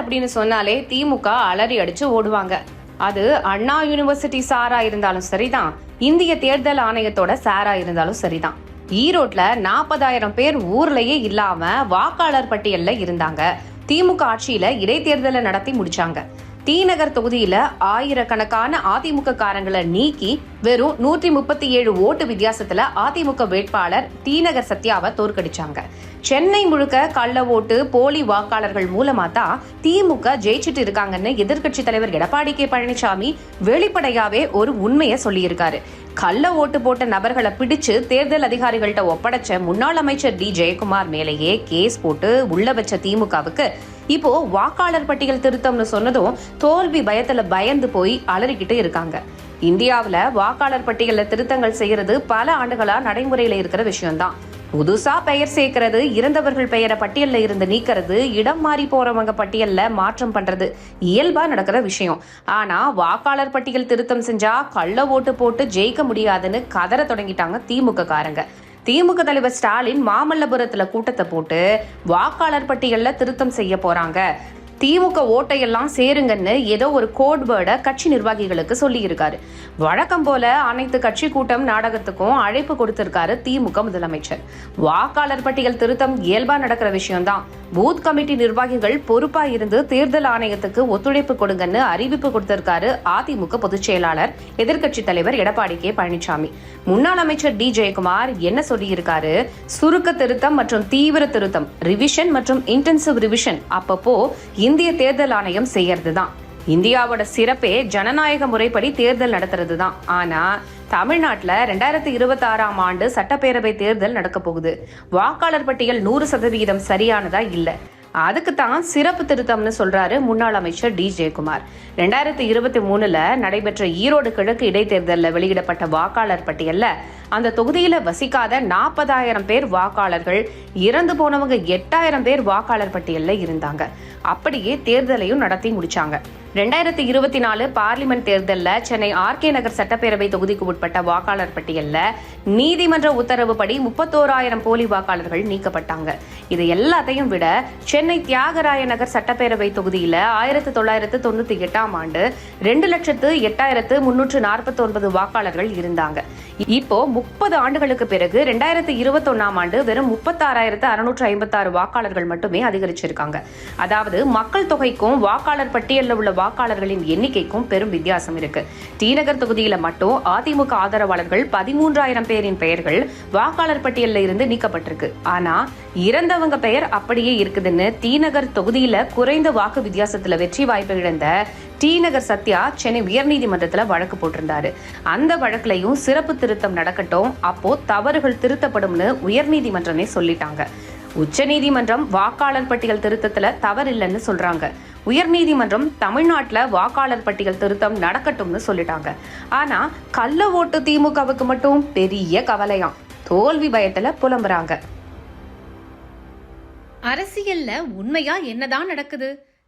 அப்படின்னு சொன்னாலே திமுக அலறி அடிச்சு ஓடுவாங்க. அது அண்ணா யூனிவர்சிட்டி சாரா இருந்தாலும் சரிதான். இந்திய தேர்தல் ஆணையத்தோட சாரா இருந்தாலும் சரிதான். ஈரோட்ல நாற்பதாயிரம் பேர் ஊர்லயே இல்லாம வாக்காளர் பட்டியல்ல இருந்தாங்க. திமுக ஆட்சியில இடைத்தேர்தலை நடத்தி முடிச்சாங்க. டி நகர் தொகுதியில ஆயிரக்கணக்கான அதிமுக காரங்களை நீக்கி வெறும் நூற்றி முப்பத்தி ஏழு ஓட்டு வித்தியாசத்துல அதிமுக வேட்பாளர் டி நகர் சத்யாவை தோற்கடிச்சாங்க. சென்னை முழுக்க கள்ள ஓட்டு போலி வாக்காளர்கள் மூலமா தான் திமுக ஜெயிச்சுட்டு இருக்காங்கன்னு எதிர்க்கட்சி தலைவர் எடப்பாடி கே பழனிசாமி வெளிப்படையாவே ஒரு உண்மையை சொல்லியிருக்காரு. கள்ள ஓட்டு போட்ட நபர்களை பிடிச்சு தேர்தல் அதிகாரிகள்ட்ட ஒப்படைச்ச முன்னாள் அமைச்சர் டி ஜெயக்குமார் மேலேயே கேஸ் போட்டு உள்ள வச்ச திமுகவுக்கு இப்போ வாக்காளர் பட்டியல் திருத்தம்னு சொன்னதும் தோல்வி பயத்துல பயந்து போய் அலறிக்கிட்டு இருக்காங்க. இந்தியாவில் வாக்காளர் பட்டியலில் திருத்தங்கள் செய்யறது பல ஆண்டுகளா நடைமுறையில இருக்கிற விஷயம்தான். புதுசா பெயர் சேர்க்கிறது இறந்தவர்கள் பெயரை பட்டியல்ல இருந்து நீக்கிறது இடம் மாறி போறவங்க பட்டியல்ல மாற்றம் பண்றது இயல்பா நடக்கிற விஷயம். ஆனா வாக்காளர் பட்டியல் திருத்தம் செஞ்சா கள்ள ஓட்டு போட்டு ஜெயிக்க முடியாதுன்னு கதற தொடங்கிட்டாங்க திமுக காரங்க திமுக தலைவர் ஸ்டாலின் மாமல்லபுரத்துல கூட்டத்தை போட்டு வாக்காளர் பட்டியல்ல திருத்தம் செய்ய போறாங்க. திமுக ஓட்டையெல்லாம் சேருங்கன்னு ஏதோ ஒரு கோட் வேர்டை கட்சி நிர்வாகிகளுக்கு சொல்லியிருக்காரு. வழக்கம் போல அனைத்து கட்சி கூட்டம் நாடகத்துக்கும் அழைப்பு கொடுத்திருக்காரு திமுக முதலமைச்சர். வாக்காளர் பட்டியல் திருத்தம் இயல்பா நடக்கிற விஷயம்தான். பூத் கமிட்டி நிர்வாகிகள் பொறுப்பா இருந்து தேர்தல் ஆணையத்துக்கு ஒத்துழைப்பு கொடுங்கன்னு அறிவிப்பு கொடுத்திருக்காரு அதிமுக பொதுச் செயலாளர். எதிர்க்கட்சி தலைவர் எடப்பாடி கே. பழனிசாமி. முன்னாள் அமைச்சர் டி. ஜெயக்குமார் என்ன சொல்லியிருக்காரு? சுருக்க திருத்தம் மற்றும் தீவிர திருத்தம் ரிவிஷன் மற்றும் இன்டென்சிவ் ரிவிஷன் அப்பப்போ இந்திய தேர்தல் ஆணையம் செய்யறது தான் இந்தியாவோட சிறப்பே ஜனநாயக முறைப்படி தேர்தல் நடத்துறது தான் ஆனா தமிழ்நாட்டில் ரெண்டாயிரத்தி இருபத்தி ஆறாம் ஆண்டு சட்டப்பேரவை தேர்தல் நடக்க போகுது. வாக்காளர் பட்டியல் நூறு சதவீதம் சரியானதா இல்லை? அதுக்கு தான் சிறப்பு திருத்தம்னு சொல்றாரு முன்னாள் அமைச்சர் டி. ஜெயக்குமார். ரெண்டாயிரத்தி இருபத்தி மூணுல நடைபெற்ற ஈரோடு கிழக்கு இடைத்தேர்தலில் வெளியிடப்பட்ட வாக்காளர் பட்டியல்ல அந்த தொகுதியில வசிக்காத நாற்பதாயிரம் பேர் வாக்காளர்கள் இறந்து போனவங்க எட்டாயிரம் பேர் வாக்காளர் பட்டியல்ல இருந்தாங்க. அப்படியே தேர்தலையும் நடத்தி முடிச்சாங்க. ரெண்டாயிரத்தி இருபத்தி நாலு பார்லிமெண்ட் தேர்தலில் சென்னை ஆர்கே நகர் சட்டப்பேரவை தொகுதிக்கு உட்பட்ட வாக்காளர் பட்டியலில் நீதிமன்ற உத்தரவுப்படி முப்பத்தோராயிரம் போலி வாக்காளர்கள் நீக்கப்பட்டாங்க. இது எல்லாத்தையும் விட சென்னை தியாகராய நகர் சட்டப்பேரவை தொகுதியில் ஆயிரத்தி தொள்ளாயிரத்து தொண்ணூற்றி எட்டாம் ஆண்டு ரெண்டு லட்சத்து எட்டாயிரத்து முன்னூற்று நாற்பத்தி ஒன்பது வாக்காளர்கள் இருந்தாங்க. இப்போ முப்பது ஆண்டுகளுக்கு பிறகு ரெண்டாயிரத்தி இருபத்தொன்னாம் ஆண்டு வெறும் முப்பத்தாறாயிரத்து அறுநூற்று ஐம்பத்தாறு வாக்காளர்கள் மட்டுமே அதிகரிச்சிருக்காங்க. அதாவது மக்கள் தொகைக்கும் வாக்காளர் பட்டியலில் உள்ள வாக்காளர்களின் எண்ணிக்கைக்கும் பெரும் வித்தியாசம் இருக்கு. டிநகர் தொகுதியில் தொகுதியில மட்டும் அதிமுக ஆதரவாளர்கள் பதிமூன்றாயிரம் பேரின் பெயர்கள் வாக்காளர் பட்டியலில் இருந்து நீக்கப்பட்டிருக்கு. ஆனா இறந்தவங்க பெயர் அப்படியே இருக்குதுன்னு டிநகர் தொகுதியில குறைந்த வாக்கு வித்தியாசத்துல வெற்றி வாய்ப்பு இழந்த டி நகர் சத்யா சென்னை உயர்நீதிமன்றத்தில் வழக்கு போட்டிருந்தாரு. அந்த வழக்குலையும் சிறப்பு திருத்தம் நடக்கட்டும் அப்போ தவறுகள் திருத்தப்படும்னு உயர்நீதிமன்றமே சொல்லிட்டாங்க. உச்சநீதிமன்றம் வாக்காளர் பட்டியல் திருத்தத்துல தவறில்லைன்னு சொல்றாங்க. உயர்நீதிமன்றம் தமிழ்நாட்டில் வாக்காளர் பட்டியல் திருத்தம் நடக்கட்டும்னு சொல்லிட்டாங்க. ஆனா கள்ள ஓட்டு திமுகவுக்கு மட்டும் பெரிய கவலையாம். தோல்வி பயத்துல புலம்புறாங்க. அரசியல்ல உண்மையா என்னதான் நடக்குது?